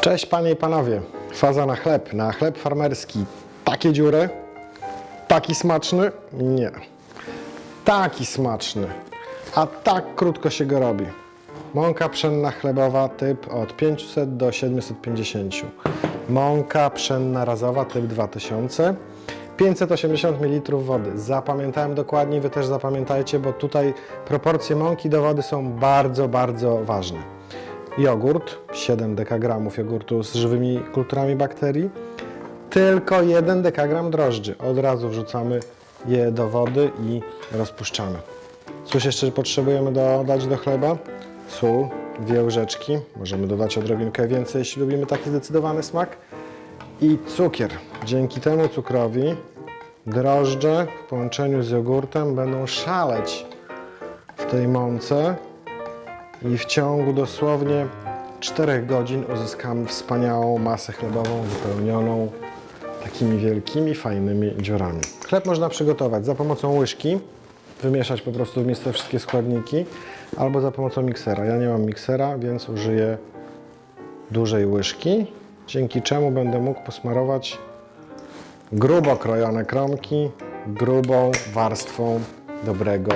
Cześć panie i panowie. Faza na chleb, na chleb farmerski. Takie dziury? Taki smaczny? Nie. Taki smaczny. A tak krótko się go robi. Mąka pszenna chlebowa typ od 500 do 750. Mąka pszenna razowa typ 2000. 580 ml wody. Zapamiętałem dokładnie, wy też zapamiętajcie, bo tutaj proporcje mąki do wody są bardzo, bardzo ważne. Jogurt, 7 dekagramów jogurtu z żywymi kulturami bakterii. Tylko 1 dekagram drożdży. Od razu wrzucamy je do wody i rozpuszczamy. Coś jeszcze potrzebujemy dodać do chleba? Sól, dwie łyżeczki. Możemy dodać odrobinkę więcej, jeśli lubimy taki zdecydowany smak. I cukier. Dzięki temu cukrowi drożdże w połączeniu z jogurtem będą szaleć w tej mące i w ciągu dosłownie 4 godzin uzyskamy wspaniałą masę chlebową wypełnioną takimi wielkimi, fajnymi dziurami. Chleb można przygotować za pomocą łyżki, wymieszać po prostu w miejsce wszystkie składniki, albo za pomocą miksera. Ja nie mam miksera, więc użyję dużej łyżki, dzięki czemu będę mógł posmarować grubo krojone kromki grubą warstwą dobrego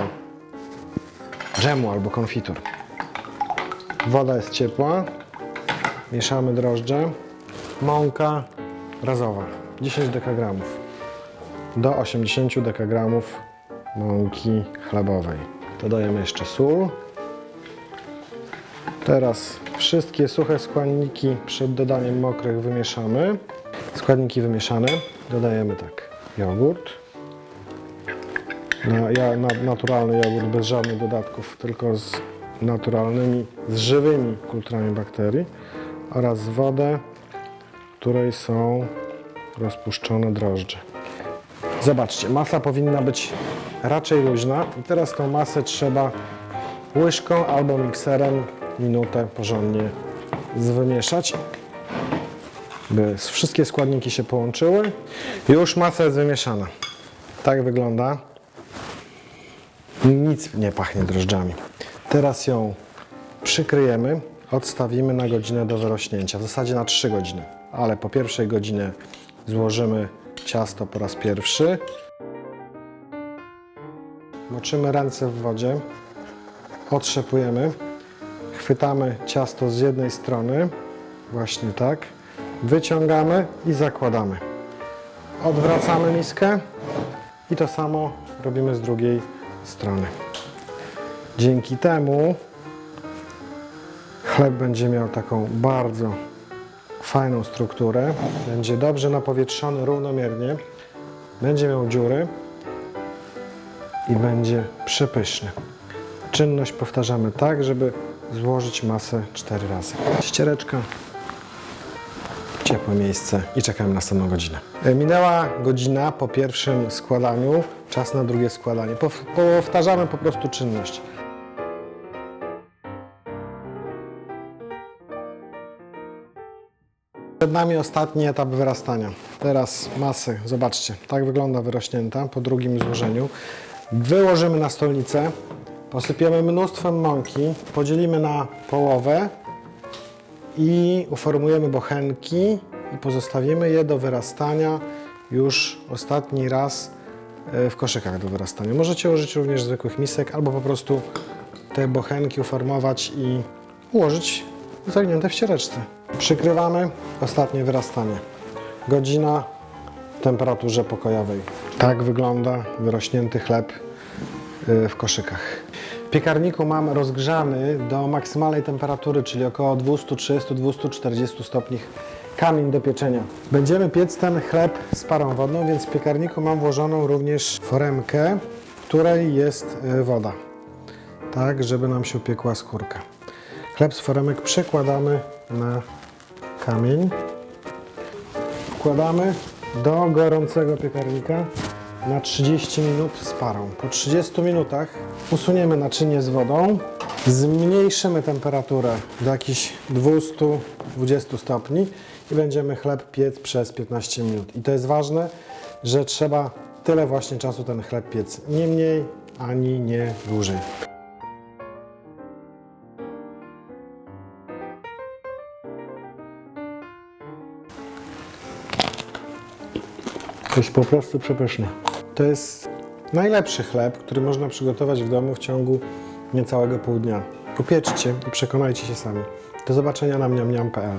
dżemu albo konfitur. Woda jest ciepła, mieszamy drożdże, mąka razowa 10 dekagramów do 80 dekagramów mąki chlebowej. Dodajemy jeszcze sól. Teraz wszystkie suche składniki przed dodaniem mokrych wymieszamy. Składniki wymieszane. Dodajemy tak jogurt. Na, ja, na, naturalny jogurt bez żadnych dodatków, tylko z naturalnymi, z żywymi kulturami bakterii oraz wodę, w której są rozpuszczone drożdże. Zobaczcie, masa powinna być raczej luźna i teraz tą masę trzeba łyżką albo mikserem minutę porządnie wymieszać, by wszystkie składniki się połączyły. Już masa jest wymieszana. Tak wygląda. Nic nie pachnie drożdżami. Teraz ją przykryjemy, odstawimy na godzinę do wyrośnięcia, w zasadzie na 3 godziny. Ale po pierwszej godzinie złożymy ciasto po raz pierwszy. Moczymy ręce w wodzie, otrzepujemy, chwytamy ciasto z jednej strony, właśnie tak, wyciągamy i zakładamy. Odwracamy miskę i to samo robimy z drugiej strony. Dzięki temu chleb będzie miał taką bardzo fajną strukturę, będzie dobrze napowietrzony równomiernie, będzie miał dziury i będzie przepyszny. Czynność powtarzamy tak, żeby złożyć masę 4 razy. Ściereczka, ciepłe miejsce i czekamy na następną godzinę. E, Minęła godzina po pierwszym składaniu, czas na drugie składanie. Pow- Powtarzamy po prostu czynność. Przed nami ostatni etap wyrastania. Teraz masy, zobaczcie, tak wygląda wyrośnięta po drugim złożeniu. Wyłożymy na stolnicę, posypiemy mnóstwem mąki, podzielimy na połowę i uformujemy bochenki i pozostawimy je do wyrastania już ostatni raz e, w koszykach do wyrastania. Możecie użyć również zwykłych misek albo po prostu te bochenki uformować i ułożyć zagnięte w ściereczce. Przykrywamy ostatnie wyrastanie. Godzina w temperaturze pokojowej. Tak wygląda wyrośnięty chleb y, w koszykach. W piekarniku mam rozgrzany do maksymalnej temperatury, czyli około 230-240 stopni kamień do pieczenia. Będziemy piec ten chleb z parą wodną, więc w piekarniku mam włożoną również foremkę, w której jest y, woda, tak żeby nam się upiekła skórka. Chleb z foremek przekładamy na kamień. Wkładamy do gorącego piekarnika na 30 minut z parą. Po 30 minutach usuniemy naczynie z wodą, zmniejszymy temperaturę do jakichś 220 stopni i będziemy chleb piec przez 15 minut. I to jest ważne, że trzeba tyle właśnie czasu ten chleb piec. Nie mniej ani nie dłużej. Jest po prostu przepyszne. To jest najlepszy chleb, który można przygotować w domu w ciągu niecałego pół dnia. Upieczcie i przekonajcie się sami. Do zobaczenia na mniamniam.pl